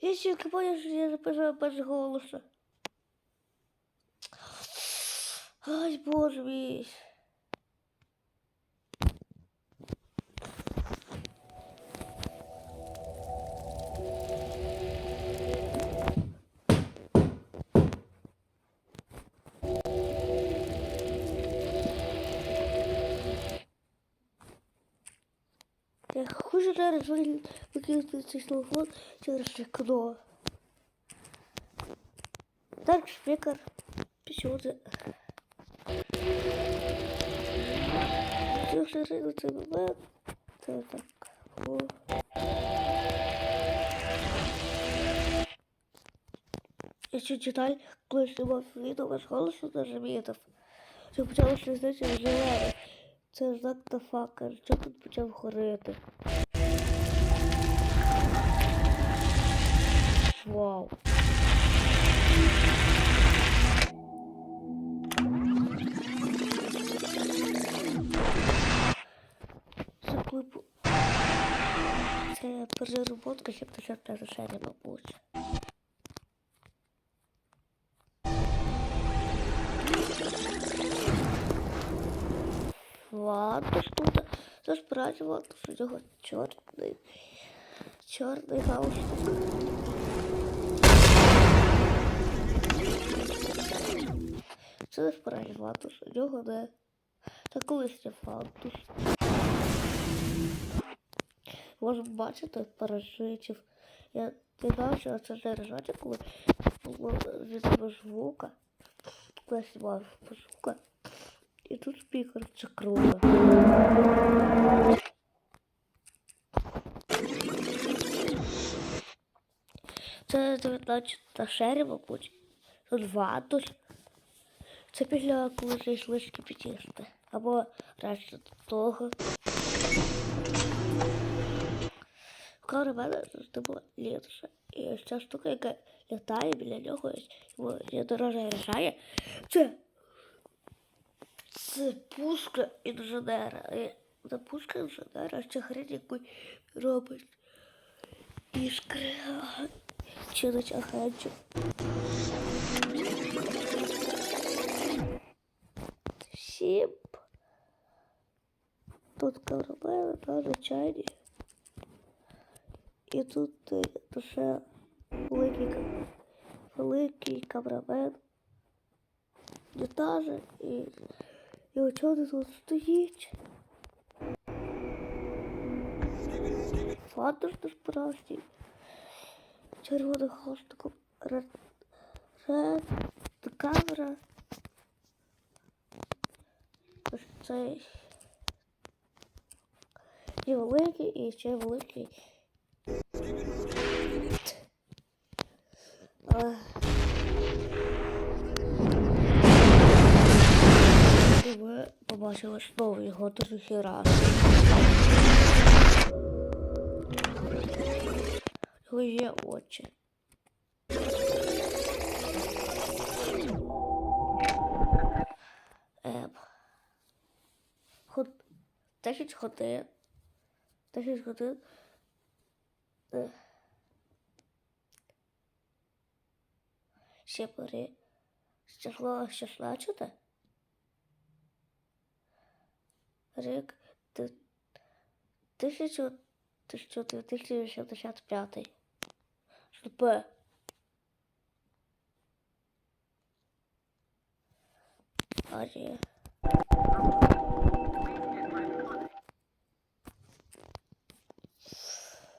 Я тільки поняв, що я записала без голосу. Ай, боже мій. Я хочу зараз викинути цей телефон через вікно. Так, спікер. Пісюди. Хочу ширину цей момент. Це так. О. Я ще читаю, коли знімав відео ваш голосу на замітив. Що почало значить зелене. Це знак на факер. Що тут почав горити? Вау. Це переработка 75 серія, мабуть. Ладно, ж тут заспрацювати, що його чорний, чорний галстук. Це не спрацювати, що нього не та колись не фантус. Можемо бачити парашитів. Я не знав, що це не ржаче, коли було від звука. Коли знімав звука. І тут спікер це круто. Це 19 шері, мабуть. Тут ватус. Це після коли зайшли шкіпітісти. Або до того. В мене завжди була літша. І ця штука, яка літає біля нього, йому я дороже рішає. Це це пушка інженера. Це пушка інженера, ще хрень, яку робить іскри. Чи на чаханчик. Сім. Тут карамель, та звичайні. І тут ще великий, великий камeraмен. Детажі і, і о чого тут стоїть? Фантаж не справжній. Червоним галстуком. Ред, камера. Цей. І великий, і ще великий. Ви побачили знову його другий раз. Його є очі. Ем. Ход... 10 годин. 10 годин. Е. Ще бери. Число 16. Рік ти- тисячу тисячу дві вісімдесят п'ятий. П. А ні.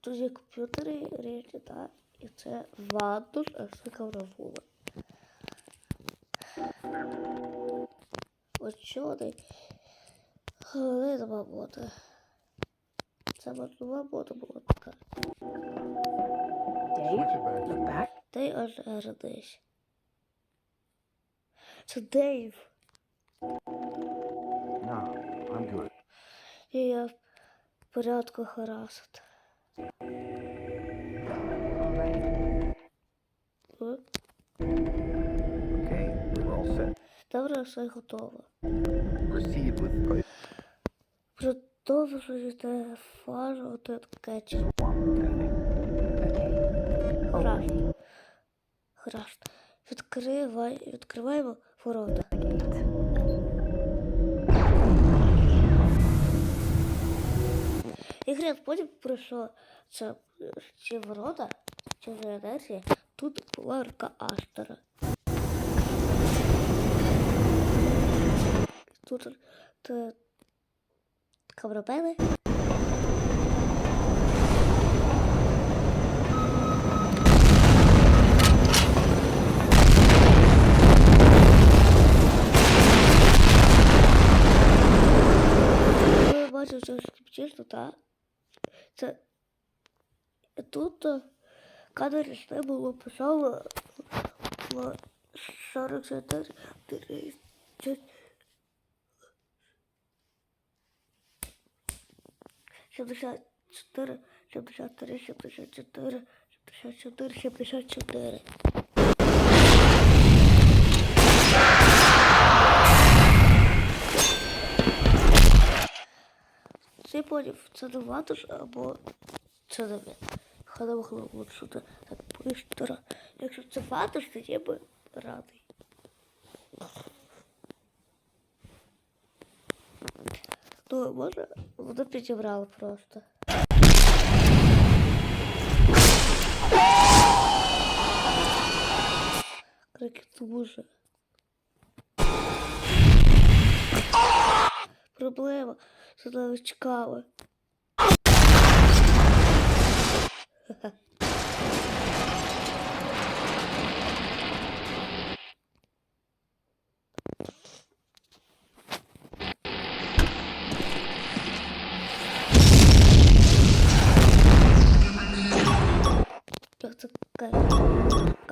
Тут є комп'ютери різні, так, і це вантус, а це кавравула. Ось чорний. Але нема бути. Це нова бота була така. Й аж аж. Це Дейв. No, I'm good. І я в порядку харасот. Alright. Okay, we're all set. Добре, все готово. Proceed with Кетчуп. Okay. Okay. Гаразд. Гаразд. Відкривай, відкриваємо ворота. І потім пройшов це ці ворота, чи вже енергія, тут була рука Астера. Тут камерапени. Ви що скептично, так? Це тут е, кадр не було писало е, 44 30 74 73 74 74 74 Це поняв, це не ватуш або це він. Хай не могло так бистро. Якщо це ватуш, то я би радий. Ну, може, воно підібрало просто. Крики дуже. Проблема. Це навіть чекали.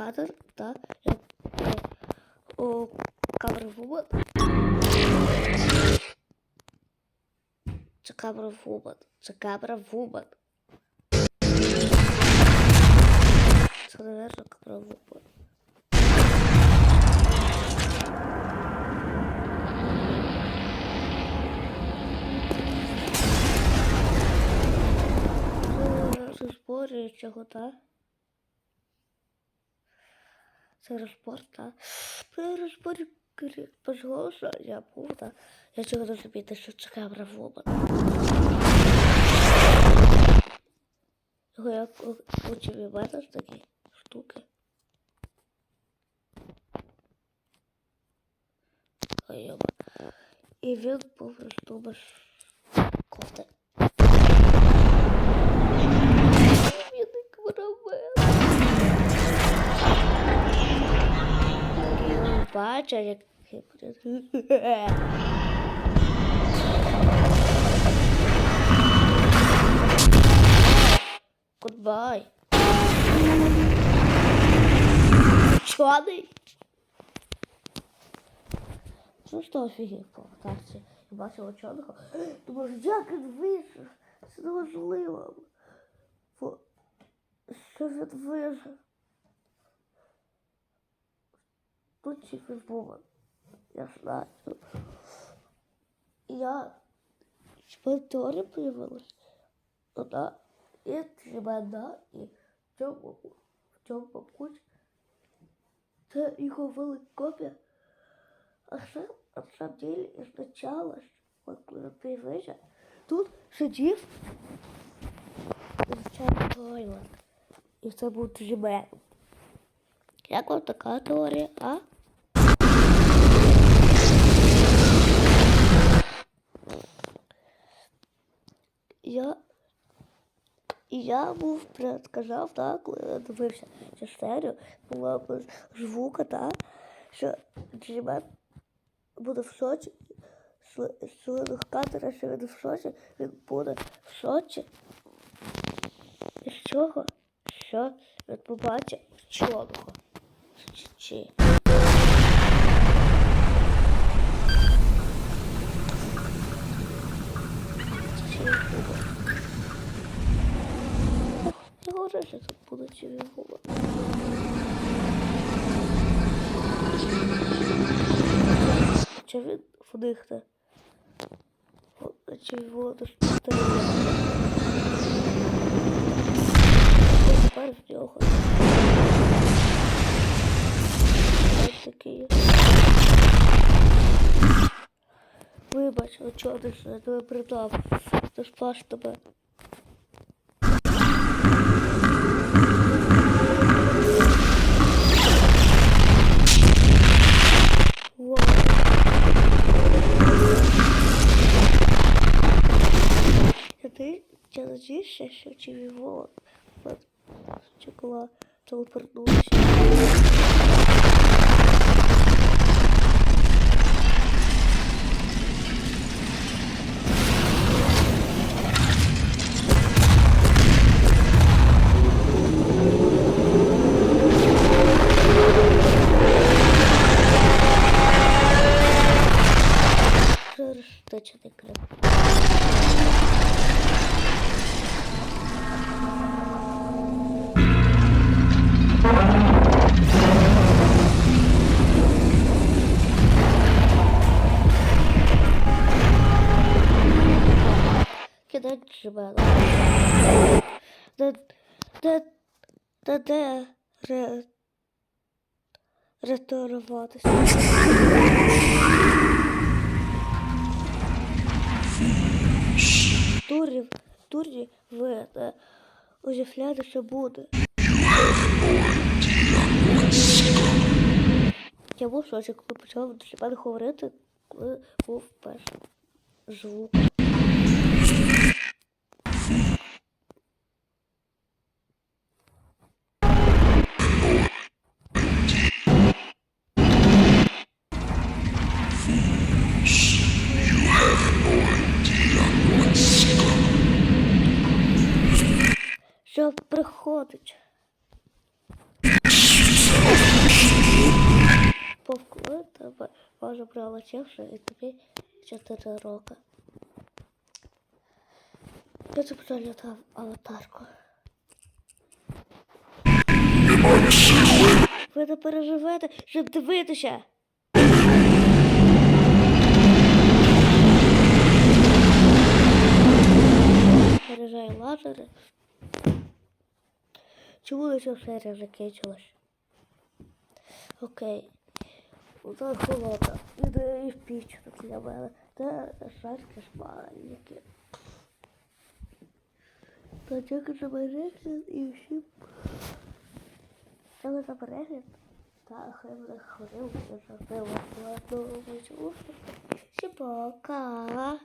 Кадр, у камери вувод. Це камера. Це камера. Це, наверное, камера вувод. Чого, так? Це розбор, так? Це без голосу, я був, так? Я цього не розуміти, що це камера вувод. Його я хочу вибрати такі штуки. Ой. І він був просто без кофти. Бідний корабель. Бачу, як Goodbye. Чорний. Ну що офігів по карті? Я бачила чорного. Думаю, як він вийшов? Це неможливо. Бо Що він вижив? Чи він був? Я знаю. Я в теорії появилась. Вона і трімена, і в цьому, в цьому мабуть, це його велика копія. А це, на самом деле, означало, що от коли ти вижив, тут сидів звичайний Гойланд. І це був Джимен. Як вам така теорія, а? Я я був предсказав, так, коли я дивився цю серію, була звука, так, що Джимет буде в Сочі, з кадра, що він в Сочі, він буде в Сочі. І з чого? Що він побачить чорного. Чи. червякова. Я говорю, що тут буде червякова. Червін вдихне. Червоно штука. Тепер в нього. Вибач, такий. Чого ти ж не придав. Ти ж плаш тебе. Вау. Я ти я надіюся, що чи його чекала телепортнувся. Де, де, ре, ретуруватися? Турів, турі ви е, що буде. Я був в коли почав до себе говорити, коли був перший звук. Приходить? Повкли тебе може прилетівши і тобі 4 роки. Я тобі залітав аватарку. Ви не переживете, щоб дивитися. Заряджаю лазери. Чому ця серія закінчилась? Окей. Удар холода. Іде і в піч тут для мене. Та шашки шмаленькі. Та дякую за перегляд і всім. Дякую за перегляд. Та хай буде хвилин, я завжди вас ладно. Всім пока.